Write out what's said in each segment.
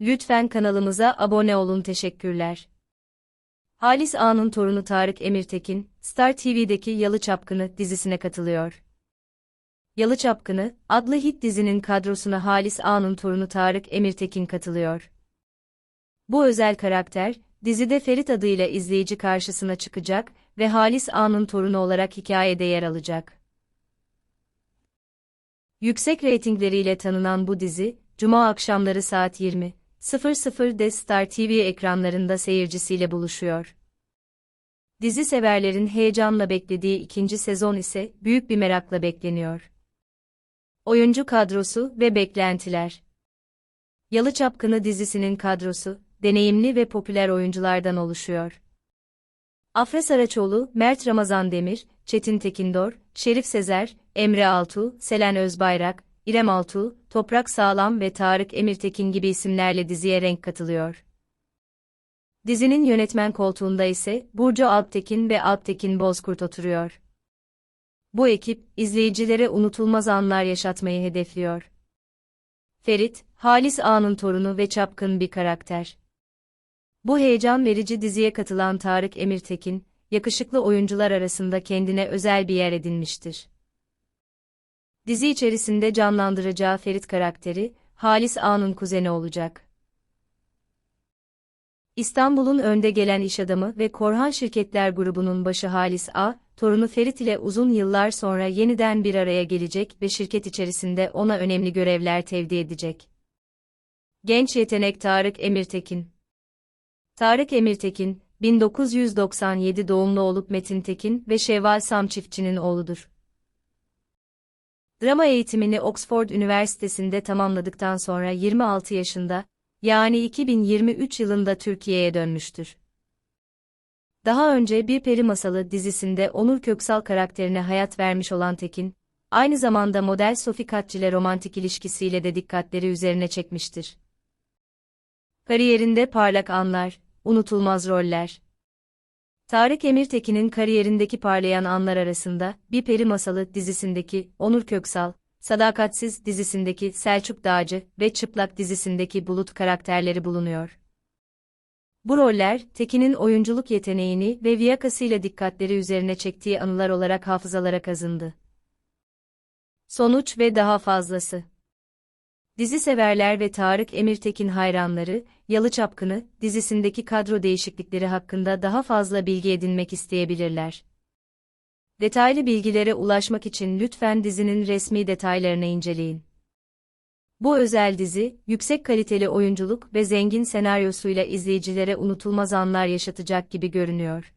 Lütfen kanalımıza abone olun teşekkürler. Halis Ağa'nın torunu Tarık Emirtekin, Star TV'deki Yalı Çapkını dizisine katılıyor. Yalı Çapkını adlı hit dizinin kadrosuna Halis Ağa'nın torunu Tarık Emirtekin katılıyor. Bu özel karakter, dizide Ferit adıyla izleyici karşısına çıkacak ve Halis Ağa'nın torunu olarak hikayede yer alacak. Yüksek reytingleriyle tanınan bu dizi, Cuma akşamları saat 20.00'de Star TV ekranlarında seyircisiyle buluşuyor. Dizi severlerin heyecanla beklediği ikinci sezon ise büyük bir merakla bekleniyor. Oyuncu kadrosu ve beklentiler Yalı Çapkını dizisinin kadrosu, deneyimli ve popüler oyunculardan oluşuyor. Afra Saraçoğlu, Mert Ramazan Demir, Çetin Tekindor, Şerif Sezer, Emre Altuğ, Selen Özbayrak, İrem Altuğ, Toprak Sağlam ve Tarık Emirtekin gibi isimlerle diziye renk katılıyor. Dizinin yönetmen koltuğunda ise Burcu Alptekin ve Alptekin Bozkurt oturuyor. Bu ekip, izleyicilere unutulmaz anlar yaşatmayı hedefliyor. Ferit, Halis Ağa'nın torunu ve çapkın bir karakter. Bu heyecan verici diziye katılan Tarık Emirtekin, yakışıklı oyuncular arasında kendine özel bir yer edinmiştir. Dizi içerisinde canlandıracağı Ferit karakteri, Halis Ağa'nın kuzeni olacak. İstanbul'un önde gelen iş adamı ve Korhan Şirketler grubunun başı Halis A, torunu Ferit ile uzun yıllar sonra yeniden bir araya gelecek ve şirket içerisinde ona önemli görevler tevdi edecek. Genç yetenek Tarık Emirtekin Tarık Emirtekin, 1997 doğumlu olup Metin Tekin ve Şevval Sam çiftçinin oğludur. Drama eğitimini Oxford Üniversitesi'nde tamamladıktan sonra 26 yaşında, yani 2023 yılında Türkiye'ye dönmüştür. Daha önce Bir Peri Masalı dizisinde Onur Köksal karakterine hayat vermiş olan Tekin, aynı zamanda model Sophie Katç romantik ilişkisiyle de dikkatleri üzerine çekmiştir. Kariyerinde parlak anlar, unutulmaz roller. Tarık Emirtekin'in kariyerindeki parlayan anlar arasında Bir Peri Masalı dizisindeki Onur Köksal, Sadakatsiz dizisindeki Selçuk Dağcı ve Çıplak dizisindeki Bulut karakterleri bulunuyor. Bu roller, Tekin'in oyunculuk yeteneğini ve viyakasıyla dikkatleri üzerine çektiği anılar olarak hafızalara kazındı. Sonuç ve daha fazlası Dizi severler ve Tarık Emirtekin hayranları, Yalı Çapkını dizisindeki kadro değişiklikleri hakkında daha fazla bilgi edinmek isteyebilirler. Detaylı bilgilere ulaşmak için lütfen dizinin resmi detaylarını inceleyin. Bu özel dizi, yüksek kaliteli oyunculuk ve zengin senaryosuyla izleyicilere unutulmaz anlar yaşatacak gibi görünüyor.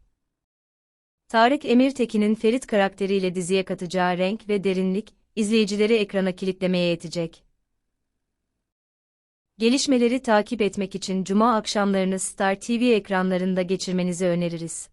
Tarık Emirtekin'in Ferit karakteriyle diziye katacağı renk ve derinlik, izleyicileri ekrana kilitlemeye yetecek. Gelişmeleri takip etmek için cuma akşamlarını Star TV ekranlarında geçirmenizi öneririz.